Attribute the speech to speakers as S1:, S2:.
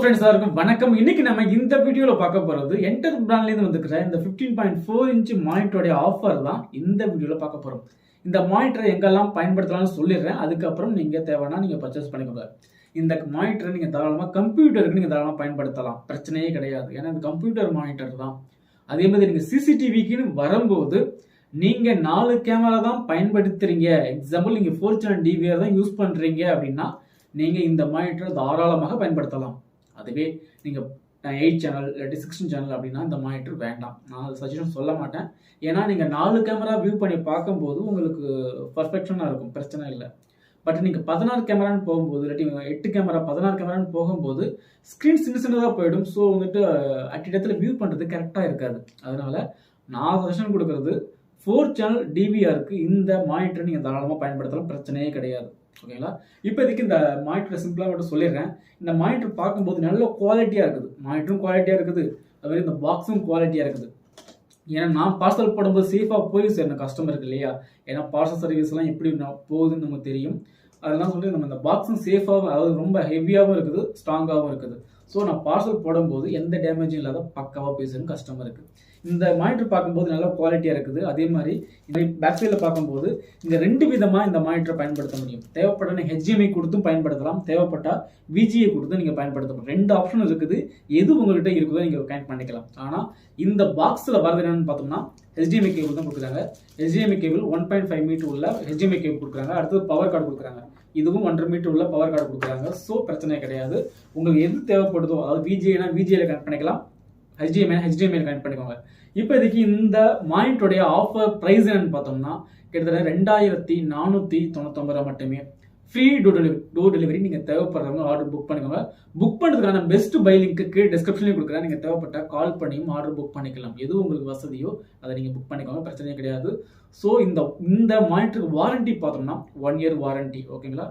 S1: Friends எல்லாருக்கும் வணக்கம். இன்னைக்கு நம்ம இந்த வீடியோவில் பார்க்க போகிறது என்டர் பிராண்ட்லேருந்து வந்துக்கிற இந்த 15.4 பாயிண்ட் ஃபோர் இன்ச்சு மானிட்டருடைய ஆஃபர் தான் இந்த வீடியோவில் பார்க்க போகிறோம் இந்த மானிட்டரை எங்கெல்லாம் பயன்படுத்தலாம்னு சொல்லிடுறேன். அதுக்கப்புறம் நீங்கள் தேவைன்னா நீங்கள் பர்ச்சேஸ் பண்ணிக்கோங்க. இந்த மானிட்டரை நீங்கள் தாராளமாக கம்ப்யூட்டருக்கு நீங்கள் தாராளமாக பயன்படுத்தலாம். பிரச்சனையே கிடையாது. ஏன்னா இது கம்ப்யூட்டர் மானிட்டர் தான். அதே மாதிரி நீங்கள் சிசிடிவிக்குன்னு வரும்போது நீங்கள் நாலு கேமரா தான் பயன்படுத்துறீங்க. எக்ஸாம்பிள் நீங்கள் ஃபோர் சேனல் டிவிஆர் தான் யூஸ் பண்ணுறீங்க அப்படின்னா நீங்கள் இந்த மானிட்டரை தாராளமாக பயன்படுத்தலாம். அதுவே நீங்கள் எயிட் சேனல் இல்லாட்டி சிக்ஸ்டின் சேனல் அப்படின்னா இந்த மானிட்டர் வேண்டாம். நான் சஜஷன் சொல்ல மாட்டேன். ஏன்னா நீங்கள் நாலு கேமரா வியூ பண்ணி பார்க்கும்போது உங்களுக்கு பர்ஃபெக்ஷனாக இருக்கும். பிரச்சனை இல்லை. பட் நீங்கள் பதினாறு கேமரான்னு போகும்போது இல்லாட்டி எட்டு கேமரா பதினாறு கேமரான்னு போகும்போது ஸ்க்ரீன் சின்ன சின்னதாக போயிடும். ஸோ வந்துட்டு அட் இடத்துல வியூ பண்ணுறது கரெக்டாக இருக்காது. அதனால் நான் சஜஷன் கொடுக்கறது ஃபோர் சேனல் டிவிஆருக்கு இந்த மானிட்டரை நீங்கள் தாராளமாக பயன்படுத்தலாம். பிரச்சனையே கிடையாது. ஓகேங்களா இப்போதைக்கு இந்த மானிட்டரை சிம்பிளாக மட்டும் சொல்லிடுறேன். இந்த மானிட்டர் பார்க்கும்போது நல்ல குவாலிட்டியாக இருக்குது. மானிட்டரும் குவாலிட்டியாக இருக்குது. அது மாதிரி இந்த பாக்ஸும் குவாலிட்டியாக இருக்குது. ஏன்னா நான் பார்சல் போடும்போது சேஃபாக போய் சேரணும். கஸ்டமருக்கு இல்லையா? ஏன்னா பார்சல் சர்வீஸ்லாம் எப்படி போகுதுன்னு நமக்கு தெரியும். அதெல்லாம் சொல்லிட்டு நம்ம இந்த பாக்ஸும் சேஃபாகவும் அதாவது ரொம்ப ஹெவியாகவும் இருக்குது ஸ்ட்ராங்காகவும் இருக்குது. ஸோ நான் பார்சல் போடும்போது எந்த டேமேஜும் இல்லாத பக்காவாக பேசணும் கஸ்டமருக்கு இந்த மானிட்டர் பார்க்கும்போது நல்ல குவாலிட்டியாக இருக்குது. அதே மாதிரி இந்த பேக் சைடில் பார்க்கும்போது இந்த ரெண்டு விதமாக இந்த மானிட்டரை பயன்படுத்த முடியும். தேவைப்பட்ட ஹெச்டிஎம்ஐ கொடுத்தும் பயன்படுத்தலாம். தேவைப்பட்டால் விஜிஐ கொடுத்து நீங்கள் பயன்படுத்தலாம் ரெண்டு ஆப்ஷன் இருக்குது. எது உங்கள்கிட்ட இருக்குதோ நீங்கள் கனெக்ட் பண்ணிக்கலாம். ஆனால் இந்த பாக்ஸில் வரது என்னன்னு பார்த்தோம்னா ஹெச்டிஎம்ஐ கேபிள் தான் கொடுக்குறாங்க. HDMI cable one point five metre உள்ள ஹெச்டிஎம்ஐ கேபிள் கொடுக்குறாங்க. அடுத்தது பவர் கார்டு கொடுக்குறாங்க. இதுவும் ஒன்றரை மீட்டர் உள்ள பவர் கார்டு கொடுக்குறாங்க. ஸோ பிரச்சனை கிடையாது. உங்களுக்கு எது தேவைப்படுதோ அதாவது விஜேனா விஜேல கனெக்ட் பண்ணிக்கலாம். HDMI HDMI கனெக்ட் பண்ணிக்கோங்க. இப்போதைக்கு இந்த மானிட்டருடைய ஆஃபர் ப்ரைஸ் என்னன்னு பார்த்தோம்னா கிட்டத்தட்ட ரெண்டாயிரத்தி நானூற்றி தொண்ணூத்தொம்பது ரூபா மட்டுமே free door delivery door delivery நீங்கள் தேவைப்படுறவங்க ஆர்டர் புக் பண்ணிக்கோங்க. புக் பண்ணுறதுக்கான பெஸ்ட் பை லிங்க்கு டிஸ்கிரிப்ஷன்லேயும் கொடுக்குறேன். நீங்கள் தேவைப்பட்டால் கால் பண்ணியும் ஆர்டர் புக் பண்ணிக்கலாம். எது உங்களுக்கு வசதியோ அதை நீங்கள் புக் பண்ணிக்கோங்க. பிரச்சனையே கிடையாது. ஸோ இந்த இந்த மானிட்டருக்கு வாரண்டி பார்த்தோம்னா ஒன் இயர் வாரண்டி ஓகேங்களா